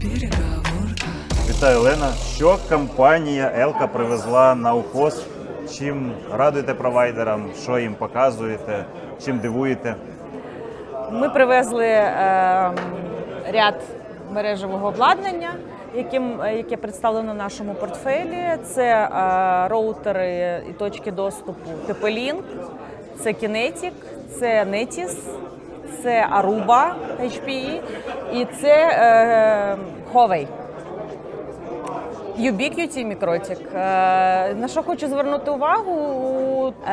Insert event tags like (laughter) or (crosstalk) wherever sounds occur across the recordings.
Переговорка. Вітаю, Олена. Що компанія Елка привезла на УКОС? Чим радуєте провайдерам? Що їм показуєте? Чим дивуєте? Ми привезли е, ряд мережевого обладнання, яким, е, яке представлено в нашому портфелі. Це е, роутери і точки доступу TP-Link, це Kinetic, це Netis, це Aruba HPE і це е, Huawei. Ubiquiti Мікротік. Е, На що хочу звернути увагу,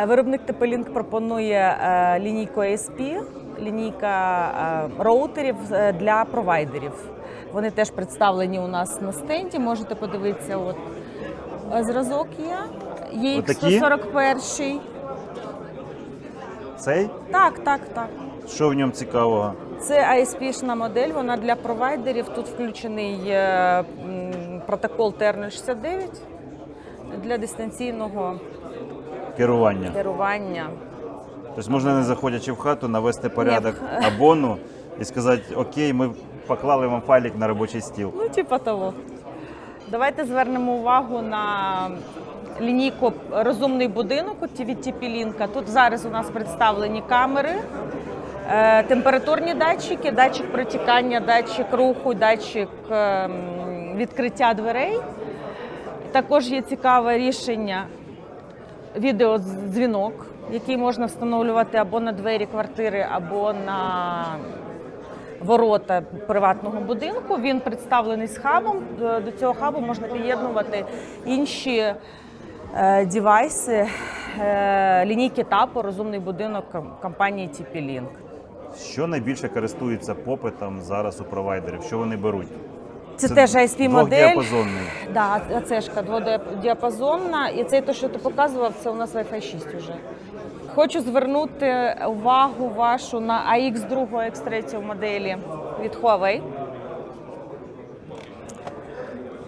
е, виробник TP-Link пропонує е, лінійку ASP, лінійка роутерів для провайдерів. Вони теж представлені у нас на стенді. Можете подивитися, от зразок є. Є Отакі? 141 Цей? Так, так, так. Що в ньому цікавого? Це ISP-шна модель, вона для провайдерів. Тут включений е, протокол TR069 для дистанційного Керування. керування. Тобто можна не заходячи в хату, навести порядок (laughs) абону і сказати, окей, ми поклали вам файлик на робочий стіл. Ну, типа того. Давайте звернемо увагу на лінійку розумний будинок від TP-Link. Тут зараз у нас представлені камери, е, температурні датчики, датчик протікання, датчик руху, датчик ем, відкриття дверей. Також є цікаве рішення відеодзвінок, який можна встановлювати або на двері квартири, або на ворота приватного будинку. Він представлений з хабом. До цього хабу можна під'єднувати інші е, девайси е, лінійки ТАПу, розумний будинок компанії TP-Link. Що найбільше користується попитом зараз у провайдерів? Що вони беруть? Це, теж ISP модель. Да, АЦшка дводіапазонна. І це те, що ти показував, це у нас Wi-Fi 6 вже. Хочу звернути увагу вашу на AX2, X3 моделі від Huawei.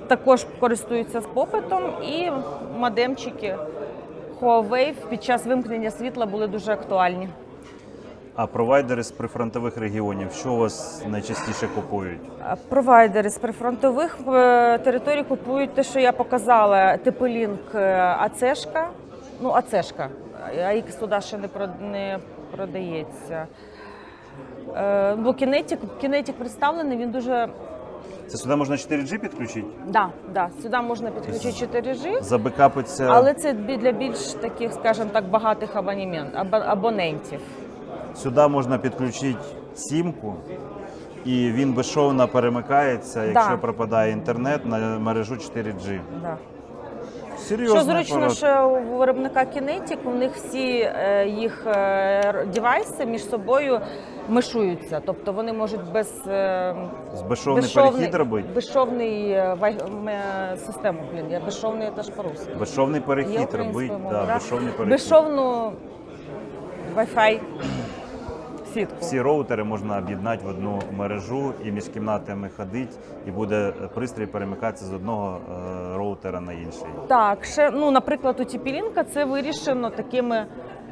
Також користуються попитом і модемчики Huawei під час вимкнення світла були дуже актуальні. А провайдери з прифронтових регіонів, що у вас найчастіше купують? Е, Провайдери з прифронтових е, територій купують те, що я показала, типи-лінк АЦшка. Ну, АЦшка. АХ туди ще не, продається. Е, Бо кінетик, кінетик представлений, він дуже. Це сюди можна 4G підключити? Да, да, сюди можна підключити 4G, Забекапиться. але це для більш таких, скажімо так, багатих абонемент, або- абонентів. Сюди можна підключити сімку, і він безшовно перемикається, якщо Да. пропадає інтернет на мережу 4G. Да. Серйозно. Що зручно, що у виробника Kinetic, у них всі е, їх е, девайси між собою мишуються. Тобто вони можуть без е, безшовний перехід робити? безшовний е, вай- м, е, систему. Блін, я безшовний теж по-русски. Безшовний Є перехід українською мовою, Да, да? безшовний перехід. Безшовну Wi-Fi сітку. Всі роутери можна об'єднати в одну мережу і між кімнатами ходить, і буде пристрій перемикатися з одного е, роутера на інший. Так, ще ну, наприклад, у Тіпілінка це вирішено такими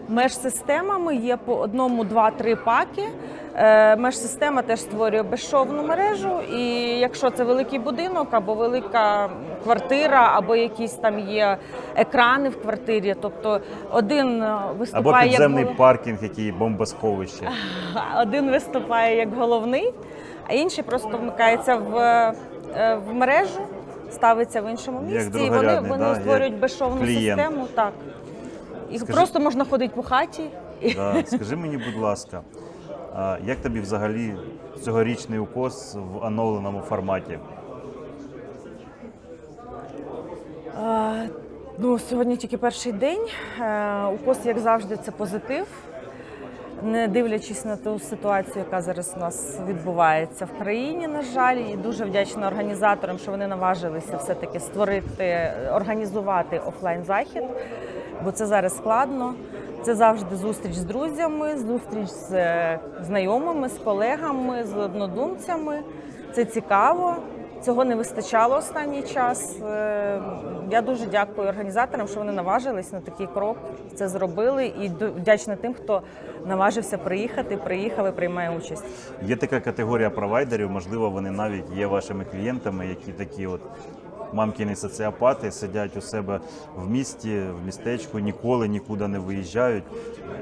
меж-системами. Є по одному, два, три паки. Е, Меж-система теж створює безшовну мережу. І якщо це великий будинок або велика квартира, або якісь там є екрани в квартирі, тобто один е, Або виступає підземний як паркінг, який бомбосховище. (laughs) один виступає як головний, а інший просто вмикається в, е, в мережу, ставиться в іншому місці, і вони, вони да, створюють як безшовну клієнт. систему. Так. І Скажи- просто можна ходити по хаті. Да. Скажи мені, будь ласка, як тобі взагалі цьогорічний укос в оновленому форматі? Е, Ну, сьогодні тільки перший день. Е, Укос, як завжди, це позитив. Не дивлячись на ту ситуацію, яка зараз у нас відбувається в країні, на жаль, і дуже вдячна організаторам, що вони наважилися все-таки створити, організувати офлайн захід, бо це зараз складно. Це завжди зустріч з друзями, зустріч з е, знайомими, з колегами, з однодумцями. Це цікаво. Цього не вистачало останній час. Е, Я дуже дякую організаторам, що вони наважились на такий крок. Це зробили, і вдячна тим, хто наважився приїхати, приїхав і приймає участь. Є така категорія провайдерів, можливо, вони навіть є вашими клієнтами, які такі от мамкіни соціопати сидять у себе в місті, в містечку, ніколи нікуди не виїжджають.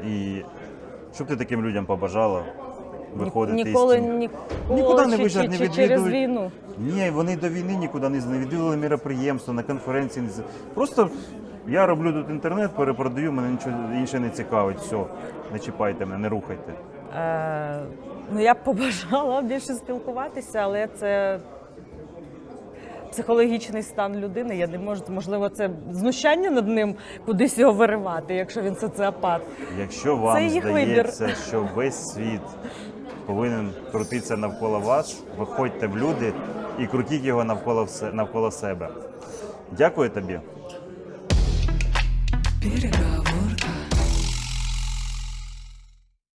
І що б ти таким людям побажала виходити із Ніколи, ніколи, Нікуди не виїжджають, не чи через війну. Ні, вони до війни нікуди не не відвідували міроприємства, на конференції. Просто я роблю тут інтернет, перепродаю, мене нічого інше не цікавить. Все, не чіпайте мене, не рухайте. Е, ну, я б побажала (laughs) більше спілкуватися, але це психологічний стан людини. Я не можу, можливо, це знущання над ним кудись його виривати, якщо він соціопат. Якщо вам Це їх здається, що весь світ повинен крутитися навколо вас, виходьте в люди і крутіть його навколо все- навколо себе. Дякую тобі. Переговор.